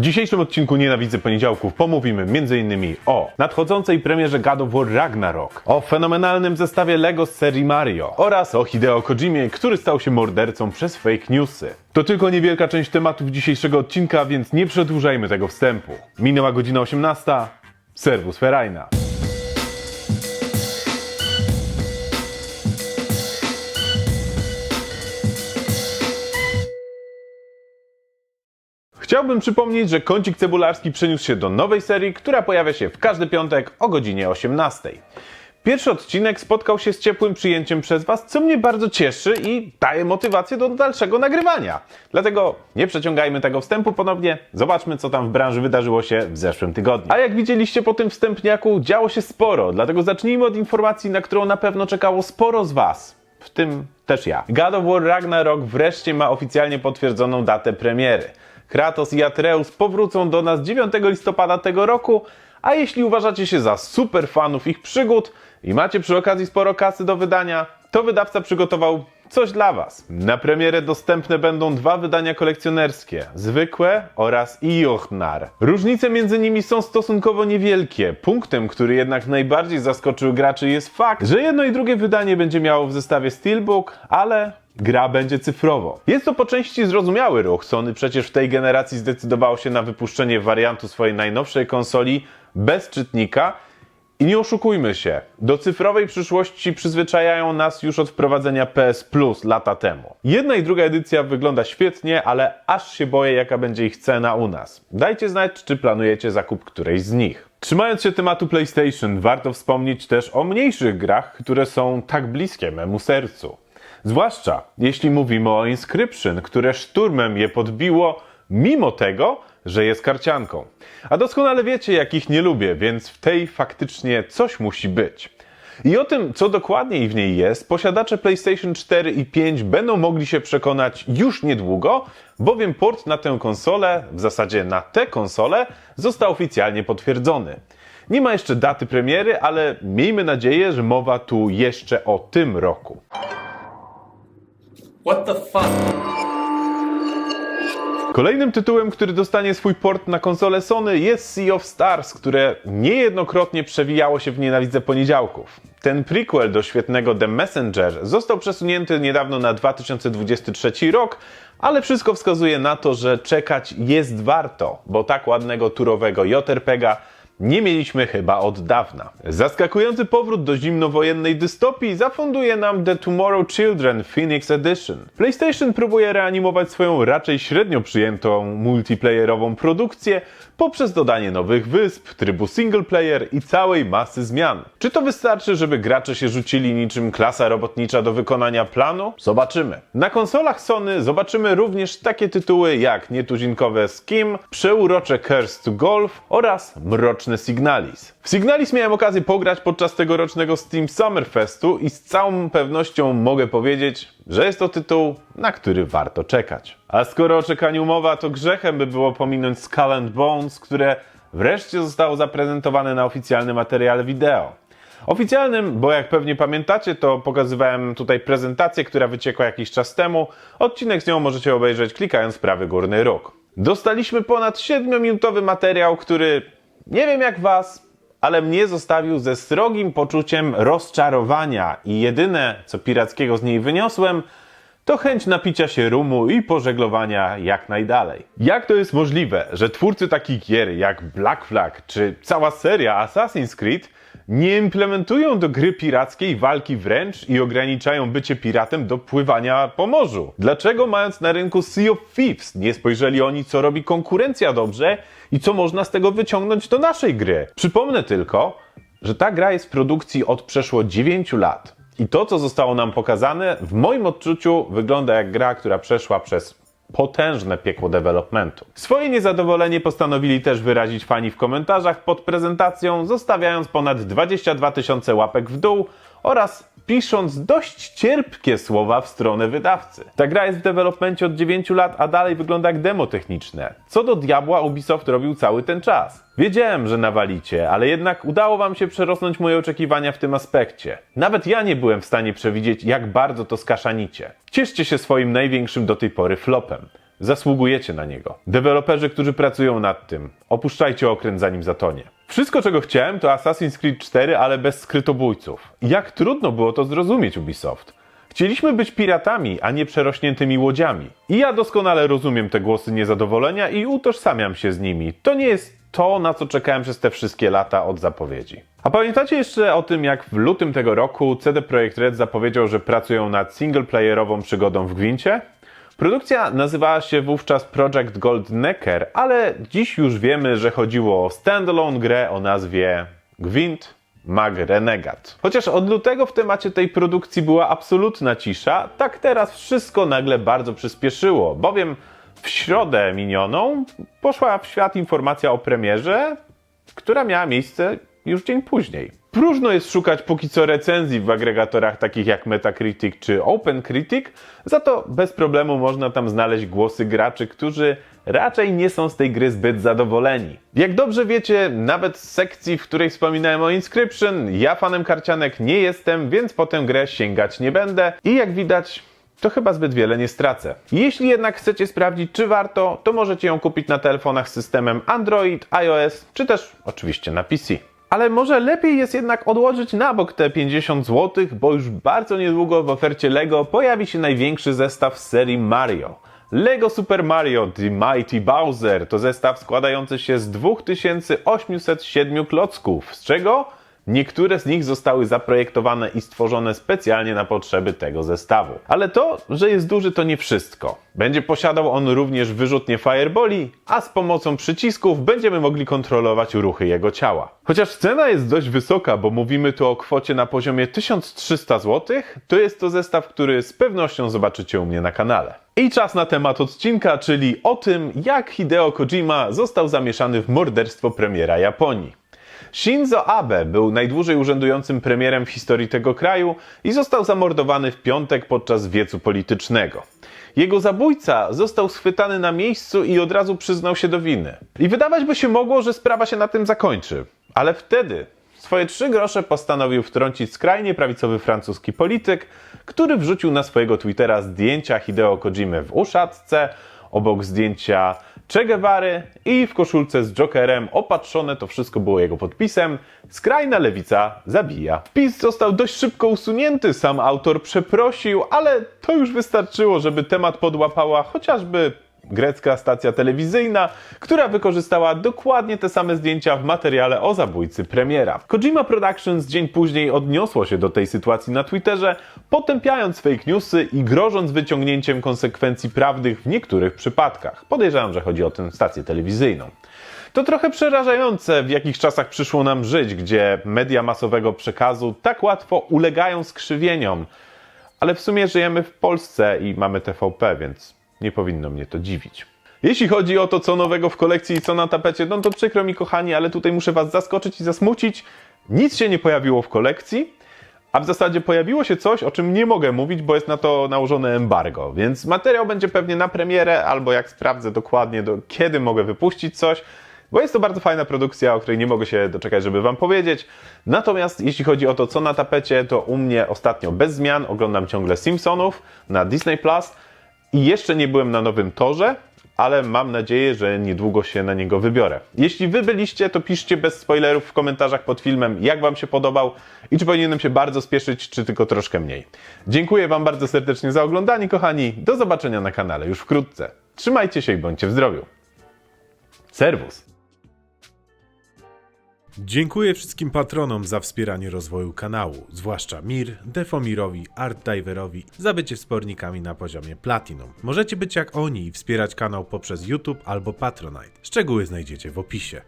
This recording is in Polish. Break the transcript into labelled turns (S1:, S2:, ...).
S1: W dzisiejszym odcinku Nienawidzę Poniedziałków pomówimy m.in. o nadchodzącej premierze God of War Ragnarok, o fenomenalnym zestawie LEGO z serii Mario oraz o Hideo Kojimie, który stał się mordercą przez fake newsy. To tylko niewielka część tematów dzisiejszego odcinka, więc nie przedłużajmy tego wstępu. Minęła godzina 18. Serwus Ferajna. Chciałbym przypomnieć, że kącik cebularski przeniósł się do nowej serii, która pojawia się w każdy piątek o godzinie 18. Pierwszy odcinek spotkał się z ciepłym przyjęciem przez Was, co mnie bardzo cieszy i daje motywację do dalszego nagrywania. Dlatego nie przeciągajmy tego wstępu ponownie, zobaczmy co tam w branży wydarzyło się w zeszłym tygodniu. A jak widzieliście po tym wstępniaku, działo się sporo, dlatego zacznijmy od informacji, na którą na pewno czekało sporo z Was, w tym też ja. God of War Ragnarok wreszcie ma oficjalnie potwierdzoną datę premiery. Kratos i Atreus powrócą do nas 9 listopada tego roku, a jeśli uważacie się za super fanów ich przygód i macie przy okazji sporo kasy do wydania, to wydawca przygotował coś dla Was. Na premierę dostępne będą dwa wydania kolekcjonerskie, zwykłe oraz Iocnar. Różnice między nimi są stosunkowo niewielkie. Punktem, który jednak najbardziej zaskoczył graczy jest fakt, że jedno i drugie wydanie będzie miało w zestawie Steelbook, ale gra będzie cyfrowo. Jest to po części zrozumiały ruch. Sony przecież w tej generacji zdecydowało się na wypuszczenie wariantu swojej najnowszej konsoli bez czytnika. I nie oszukujmy się, do cyfrowej przyszłości przyzwyczajają nas już od wprowadzenia PS Plus lata temu. Jedna i druga edycja wygląda świetnie, ale aż się boję, jaka będzie ich cena u nas. Dajcie znać, czy planujecie zakup którejś z nich. Trzymając się tematu PlayStation, warto wspomnieć też o mniejszych grach, które są tak bliskie memu sercu. Zwłaszcza jeśli mówimy o Inscription, które szturmem je podbiło, mimo tego, że jest karcianką. A doskonale wiecie, jak ich nie lubię, więc w tej faktycznie coś musi być. I o tym, co dokładniej w niej jest, posiadacze PlayStation 4 i 5 będą mogli się przekonać już niedługo, bowiem port na tę konsolę, w zasadzie na tę konsolę, został oficjalnie potwierdzony. Nie ma jeszcze daty premiery, ale miejmy nadzieję, że mowa tu jeszcze o tym roku.
S2: What the fuck?
S1: Kolejnym tytułem, który dostanie swój port na konsolę Sony jest Sea of Stars, które niejednokrotnie przewijało się w Nienawidzę Poniedziałków. Ten prequel do świetnego The Messenger został przesunięty niedawno na 2023 rok, ale wszystko wskazuje na to, że czekać jest warto, bo tak ładnego turowego JRPGa nie mieliśmy chyba od dawna. Zaskakujący powrót do zimnowojennej dystopii zafunduje nam The Tomorrow Children Phoenix Edition. PlayStation próbuje reanimować swoją raczej średnio przyjętą multiplayerową produkcję poprzez dodanie nowych wysp, trybu single player i całej masy zmian. Czy to wystarczy, żeby gracze się rzucili niczym klasa robotnicza do wykonania planu? Zobaczymy. Na konsolach Sony zobaczymy również takie tytuły jak nietuzinkowe Skim, przeurocze Curse to Golf oraz mroczne Signalis. W Signalis miałem okazję pograć podczas tegorocznego Steam Summerfestu i z całą pewnością mogę powiedzieć, że jest to tytuł, na który warto czekać. A skoro o czekaniu mowa, to grzechem by było pominąć Skull and Bones, które wreszcie zostało zaprezentowane na oficjalnym materiale wideo. Oficjalnym, bo jak pewnie pamiętacie, to pokazywałem tutaj prezentację, która wyciekła jakiś czas temu. Odcinek z nią możecie obejrzeć klikając prawy górny róg. Dostaliśmy ponad 7-minutowy materiał, który nie wiem jak was, ale mnie zostawił ze srogim poczuciem rozczarowania i jedyne, co pirackiego z niej wyniosłem, to chęć napicia się rumu i pożeglowania jak najdalej. Jak to jest możliwe, że twórcy takich gier jak Black Flag czy cała seria Assassin's Creed nie implementują do gry pirackiej walki wręcz i ograniczają bycie piratem do pływania po morzu? Dlaczego mając na rynku Sea of Thieves nie spojrzeli oni co robi konkurencja dobrze i co można z tego wyciągnąć do naszej gry? Przypomnę tylko, że ta gra jest w produkcji od przeszło 9 lat. I to, co zostało nam pokazane, w moim odczuciu wygląda jak gra, która przeszła przez potężne piekło developmentu. Swoje niezadowolenie postanowili też wyrazić fani w komentarzach pod prezentacją, zostawiając ponad 22 tysiące łapek w dół oraz pisząc dość cierpkie słowa w stronę wydawcy. Ta gra jest w developmencie od 9 lat, a dalej wygląda jak demo techniczne. Co do diabła Ubisoft robił cały ten czas. Wiedziałem, że nawalicie, ale jednak udało wam się przerosnąć moje oczekiwania w tym aspekcie. Nawet ja nie byłem w stanie przewidzieć, jak bardzo to skaszanicie. Cieszcie się swoim największym do tej pory flopem. Zasługujecie na niego. Deweloperzy, którzy pracują nad tym, opuszczajcie okręt zanim zatonie. Wszystko, czego chciałem, to Assassin's Creed 4, ale bez skrytobójców. Jak trudno było to zrozumieć Ubisoft. Chcieliśmy być piratami, a nie przerośniętymi łodziami. I ja doskonale rozumiem te głosy niezadowolenia i utożsamiam się z nimi. To nie jest to, na co czekałem przez te wszystkie lata od zapowiedzi. A pamiętacie jeszcze o tym, jak w lutym tego roku CD Projekt Red zapowiedział, że pracują nad singleplayerową przygodą w Gwincie? Produkcja nazywała się wówczas Project Gold Necker, ale dziś już wiemy, że chodziło o standalone grę o nazwie Gwint Mag Renegat. Chociaż od lutego w temacie tej produkcji była absolutna cisza, tak teraz wszystko nagle bardzo przyspieszyło, bowiem w środę minioną poszła w świat informacja o premierze, która miała miejsce już dzień później. Próżno jest szukać póki co recenzji w agregatorach takich jak Metacritic czy OpenCritic, za to bez problemu można tam znaleźć głosy graczy, którzy raczej nie są z tej gry zbyt zadowoleni. Jak dobrze wiecie, nawet z sekcji, w której wspominałem o Inscription, ja fanem karcianek nie jestem, więc po tę grę sięgać nie będę i jak widać, to chyba zbyt wiele nie stracę. Jeśli jednak chcecie sprawdzić, czy warto, to możecie ją kupić na telefonach z systemem Android, iOS, czy też oczywiście na PC. Ale może lepiej jest jednak odłożyć na bok te 50 zł, bo już bardzo niedługo w ofercie LEGO pojawi się największy zestaw z serii Mario. LEGO Super Mario The Mighty Bowser to zestaw składający się z 2807 klocków, z czego Niektóre z nich zostały zaprojektowane i stworzone specjalnie na potrzeby tego zestawu. Ale to, że jest duży, to nie wszystko. Będzie posiadał on również wyrzutnie fireboli, a z pomocą przycisków będziemy mogli kontrolować ruchy jego ciała. Chociaż cena jest dość wysoka, bo mówimy tu o kwocie na poziomie 1300 zł, to jest to zestaw, który z pewnością zobaczycie u mnie na kanale. I czas na temat odcinka, czyli o tym, jak Hideo Kojima został zamieszany w morderstwo premiera Japonii. Shinzo Abe był najdłużej urzędującym premierem w historii tego kraju i został zamordowany w piątek podczas wiecu politycznego. Jego zabójca został schwytany na miejscu i od razu przyznał się do winy. I wydawać by się mogło, że sprawa się na tym zakończy. Ale wtedy swoje trzy grosze postanowił wtrącić skrajnie prawicowy francuski polityk, który wrzucił na swojego Twittera zdjęcia Hideo Kojimy w uszatce, obok zdjęcia Che Guevary i w koszulce z Jokerem opatrzone to wszystko było jego podpisem Skrajna lewica zabija. Wpis został dość szybko usunięty, sam autor przeprosił, ale to już wystarczyło, żeby temat podłapała chociażby grecka stacja telewizyjna, która wykorzystała dokładnie te same zdjęcia w materiale o zabójcy premiera. Kojima Productions dzień później odniosło się do tej sytuacji na Twitterze, potępiając fake newsy i grożąc wyciągnięciem konsekwencji prawnych w niektórych przypadkach. Podejrzewam, że chodzi o tę stację telewizyjną. To trochę przerażające, w jakich czasach przyszło nam żyć, gdzie media masowego przekazu tak łatwo ulegają skrzywieniom. Ale w sumie żyjemy w Polsce i mamy TVP, więc nie powinno mnie to dziwić. Jeśli chodzi o to, co nowego w kolekcji i co na tapecie, no to przykro mi, kochani, ale tutaj muszę Was zaskoczyć i zasmucić. Nic się nie pojawiło w kolekcji, a w zasadzie pojawiło się coś, o czym nie mogę mówić, bo jest na to nałożone embargo. Więc materiał będzie pewnie na premierę, albo jak sprawdzę dokładnie, do kiedy mogę wypuścić coś, bo jest to bardzo fajna produkcja, o której nie mogę się doczekać, żeby Wam powiedzieć. Natomiast jeśli chodzi o to, co na tapecie, to u mnie ostatnio bez zmian oglądam ciągle Simpsonów na Disney Plus. I jeszcze nie byłem na nowym torze, ale mam nadzieję, że niedługo się na niego wybiorę. Jeśli wy byliście, to piszcie bez spoilerów w komentarzach pod filmem, jak wam się podobał i czy powinienem się bardzo spieszyć, czy tylko troszkę mniej. Dziękuję wam bardzo serdecznie za oglądanie, kochani. Do zobaczenia na kanale już wkrótce. Trzymajcie się i bądźcie w zdrowiu. Serwus.
S2: Dziękuję wszystkim patronom za wspieranie rozwoju kanału, zwłaszcza Mir, Defomirowi, Artdiverowi za bycie wspornikami na poziomie Platinum. Możecie być jak oni i wspierać kanał poprzez YouTube albo Patronite. Szczegóły znajdziecie w opisie.